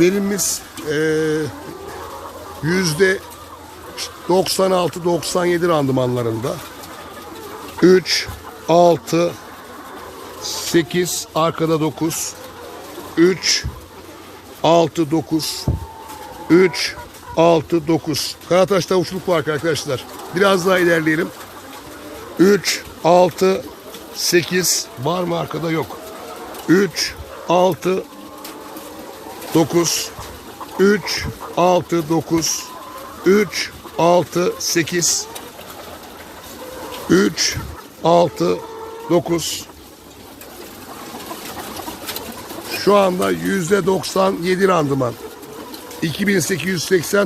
Verimimiz eee, yüzde 96-97 randımanlarında. 3, 6, 8, arkada 9, 3, 6, 9, 3, 6, 9. Karataş'ta uçluk var arkadaşlar. Biraz daha ilerleyelim. 3, 6, 8 var mı arkada yok. 3, 6, 9 3 6 9 3 6 8 3 6 9 Şu anda yüzde 97 randıman. 2880